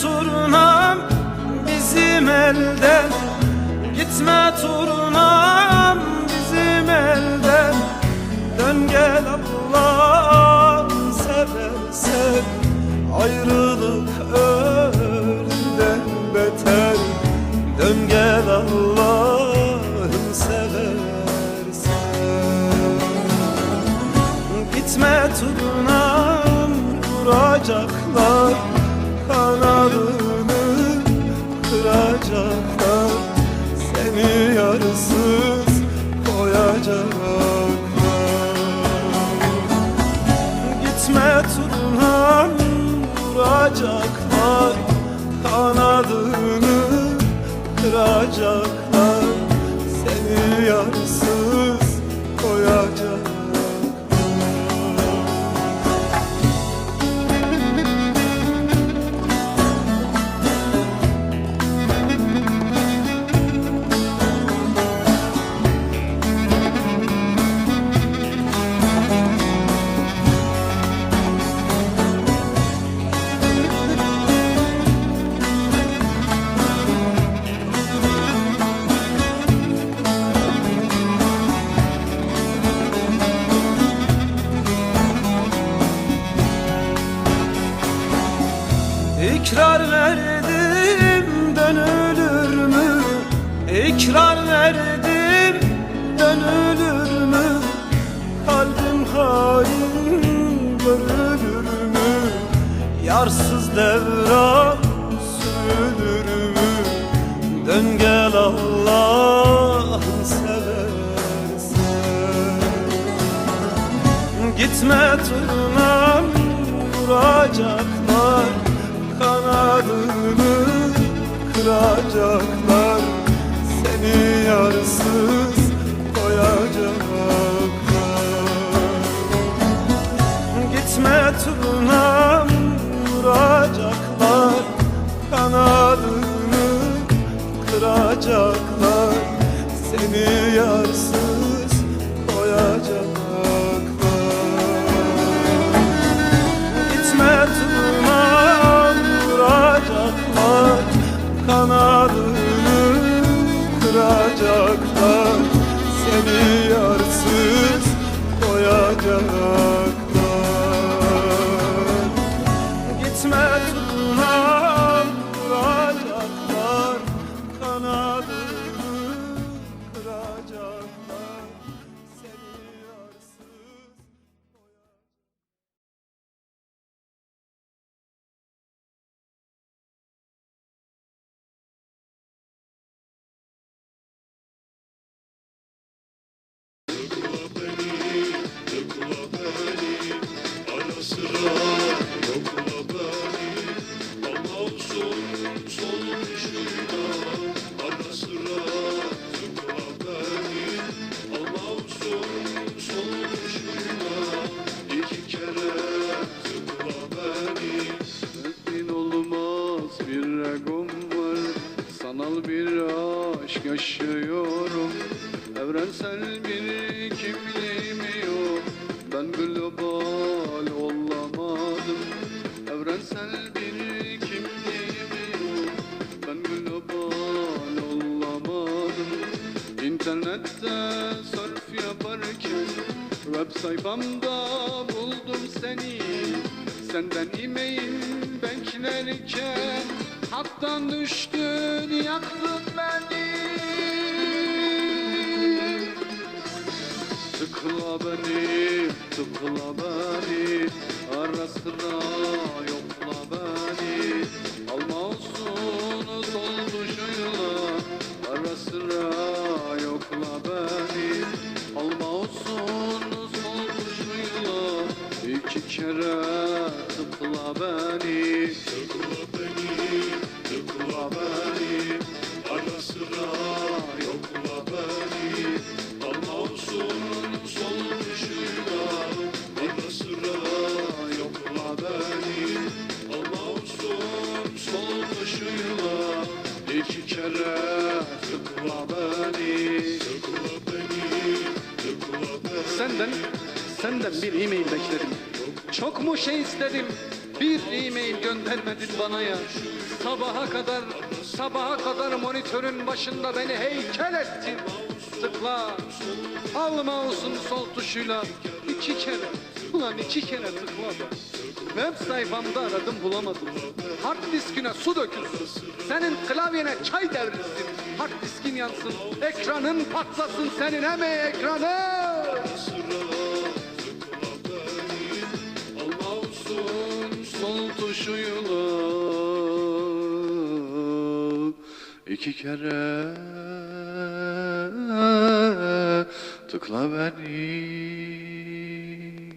turnam bizim elden Gitme turnam bizim elden Dön gel abla sever Ayrılık ölümden beter. Dön gel Allah'ım sever Gitme turnam vuracaklar Kanadını kıracaklar Seni yarısız koyacaklar. Gitme turnam vuracaklar Kanadını kıracaklar İkrar verdim dönülür mü? İkrar verdim dönülür mü? Kalbim hain görülür mü? Yarsız devran sürülür mü? Dön gel Allah'ın seversen Gitme turnam vuracaklar kıracaklar Seni yarsız Seni yarsız koyacaklar. Gitme turnam Sanal bir aşk yaşıyorum. Evrensel bir kimliğim yok. Ben global olamadım. Evrensel bir kimliğim yok. Ben global olamadım. İnternette surf yaparken Web sayfamda buldum seni. Senden e-mail beklerken Hattan düştün yaktın beni. Tıkla beni, tıkla beni. Ara sıra yokla beni. Alma olsun sol duşuyla Ara sıra yokla beni. Alma olsun sol duşuyla İki kere Senden, senden bir e-mail bekledim. Çok mu şey istedim? Bir e-mail göndermedin bana ya. Sabaha kadar, sabaha kadar monitörün başında beni heykel ettin. Tıkla, alma olsun sol tuşuyla. iki kere, ulan iki kere tıkladı. Web sayfamda aradım bulamadım. Hard diskine su dökülsün. Senin klavyene çay devrilsin. Hard diskin yansın. Ekranın patlasın senin emeği ekranı. Tuşuyla iki kere tıkla beni.